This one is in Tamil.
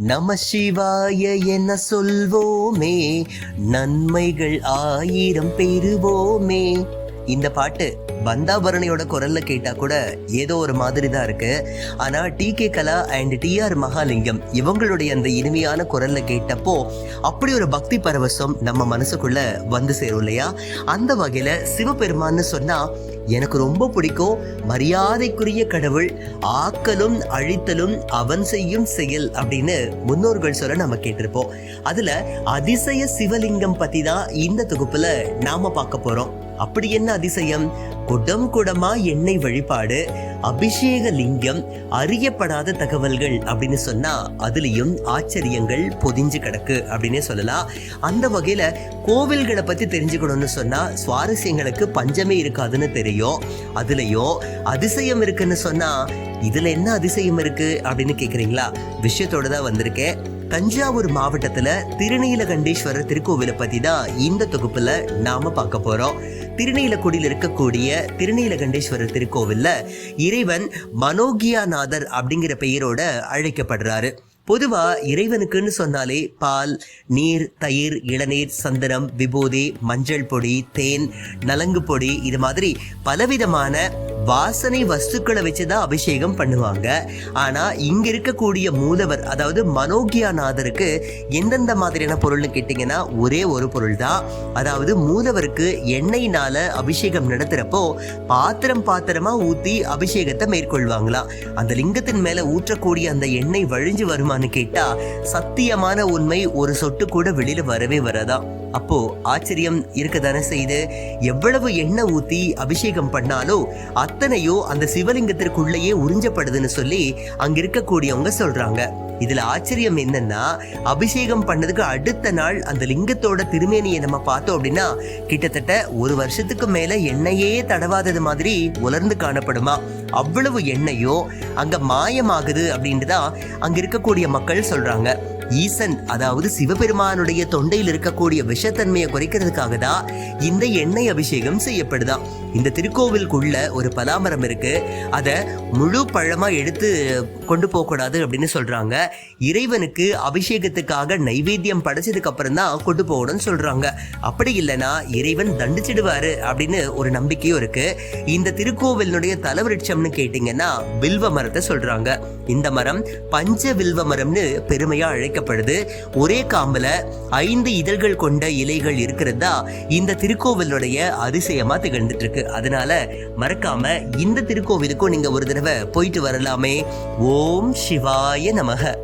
நம சிவாய என சொல்வோமே. நன்மைகள் ஆயிரம் பெறுவோமே. இந்த பாட்டு பந்தாபரணியோட குரல்ல கேட்டா கூட ஏதோ ஒரு மாதிரி தான் இருக்கு. ஆனா T K Kala and T R Mahalingam இவங்களுடைய அந்த இனிமையான குரல்ல கேட்டப்போ அப்படி ஒரு பக்தி பரவசம் நம்ம மனசுக்குள்ள வந்து சேரும் இல்லையா? அந்த வகையில சிவபெருமான்னு சொன்னா எனக்கு ரொம்ப பிடிக்கும். மரியாதைக்குரிய கடவுள் ஆக்கலும் அழித்தலும் அவன் செய்யும் செயல் அப்படின்னு முன்னோர்கள் சொல்ல நம்ம கேட்டிருப்போம். அதுல அதிசய சிவலிங்கம் பத்தி தான் இந்த தொகுப்புல நாம பார்க்க போறோம். அப்படி என்ன அதிசயம்? குடம் குடமா எண்ணெய் வழிபாடு. அபிஷேக லிங்கம் அறியப்படாத தகவல்கள் அப்படின்னு சொன்னா அதுலயும் ஆச்சரியங்கள் பொதிஞ்சு கிடக்கு அப்படின்னே சொல்லலாம். அந்த வகையில கோவில்களை பத்தி தெரிஞ்சுக்கணும்னு சொன்னா சுவாரஸ்யங்களுக்கு பஞ்சமே இருக்காதுன்னு தெரியும். அதுலயும் அதிசயம் இருக்குன்னு சொன்னா இதுல என்ன அதிசயம் இருக்கு அப்படின்னு கேக்குறீங்களா? விஷயத்தோட தான் வந்திருக்கேன். தஞ்சாவூர் மாவட்டத்துல திருநீலகண்டேஸ்வரர் திருக்கோவிலை பத்தி தான் இந்த தொகுப்புல நாம பார்க்க போறோம். திருநீலக்குடியில் இருக்கக்கூடிய திருநீலகண்டேஸ்வரர் திருக்கோவில்ல இறைவன் மனோகியாநாதர் அப்படிங்கிற பெயரோட அழைக்கப்படுறாரு. பொதுவா இறைவனுக்குன்னு சொன்னாலே பால் நீர் தயிர் இளநீர் சந்தனம் விபூதி மஞ்சள் பொடி தேன் நலங்கு பொடி இது மாதிரி பலவிதமான வாசனை வஸ்துக்களை வச்சுதான் அபிஷேகம் பண்ணுவாங்க. ஆனா இங்க இருக்கக்கூடிய மூலவர் அதாவது மனோகியாநாதருக்கு எந்தெந்த மாதிரியான பொருள்னு கேட்டீங்கன்னா ஒரே ஒரு பொருள் தான் அதாவது மூலவருக்கு எண்ணெயினால அபிஷேகம் நடத்துறப்போ பாத்திரம் பாத்திரமா ஊத்தி அபிஷேகத்தை மேற்கொள்வாங்களாம். அந்த லிங்கத்தின் மேல ஊற்றக்கூடிய அந்த எண்ணெய் வழிஞ்சு வருமான்னு கேட்டா சத்தியமான உண்மை ஒரு சொட்டு கூட வெளியில வரவே வராதாம். அப்போ ஆச்சரியம் இருக்கதானே செய்து எவ்வளவு எண்ணெய் ஊத்தி அபிஷேகம் பண்ணாலும் அத்தனையோ அந்த சிவலிங்கத்திற்குள்ளேயே உறிஞ்சப்படுதுன்னு சொல்லி அங்க இருக்கக்கூடியவங்க சொல்றாங்க. இதுல ஆச்சரியம் என்னன்னா அபிஷேகம் பண்ணதுக்கு அடுத்த நாள் அந்த லிங்கத்தோட திருமேனியை நம்ம பார்த்தோம் அப்படின்னா கிட்டத்தட்ட ஒரு வருஷத்துக்கு மேல எண்ணெயே தடவாதது மாதிரி உலர்ந்து காணப்படுமா? அவ்வளவு எண்ணெயோ அங்க மாயமாகுது அப்படின்ட்டு தான் அங்க இருக்கக்கூடிய மக்கள் சொல்றாங்க. ஈசன் அதாவது சிவபெருமானுடைய தொண்டையில் இருக்கக்கூடிய விஷத்தன்மையை குறைக்கிறதுக்காக தான் இந்த எண்ணெய் அபிஷேகம் செய்யப்படுதான் இந்த திருக்கோவிலுக்குள்ள ஒரு பலாமரம் இருக்கு. அதை முழு பழமா எடுத்து கொண்டு போகக்கூடாது அப்படின்னு சொல்றாங்க. இறைவனுக்கு அபிஷேகத்துக்காக நைவேத்தியம் படைச்சதுக்கு அப்புறம் தான் கொண்டு போகணும்னு சொல்றாங்க. அப்படி இல்லைன்னா இறைவன் தண்டிச்சிடுவாரு அப்படின்னு ஒரு நம்பிக்கையும் இருக்கு. இந்த திருக்கோவிலினுடைய தலவிருட்சம்னு கேட்டீங்கன்னா வில்வ மரத்தை சொல்றாங்க. இந்த மரம் பஞ்ச வில்வ மரம்னு பெருமையா அழைக்கப்படுது. ஒரே காம்புல ஐந்து இதழ்கள் கொண்ட இலைகள் இருக்கிறதா? இந்த திருக்கோவிலுடைய அதிசயமா திகழ்ந்துட்டு இருக்கு அதனால மறக்காம இந்த திருக்கோவிலுக்கும் நீங்க ஒரு தடவை போயிட்டு வரலாமே. ஓம் சிவாய நமக.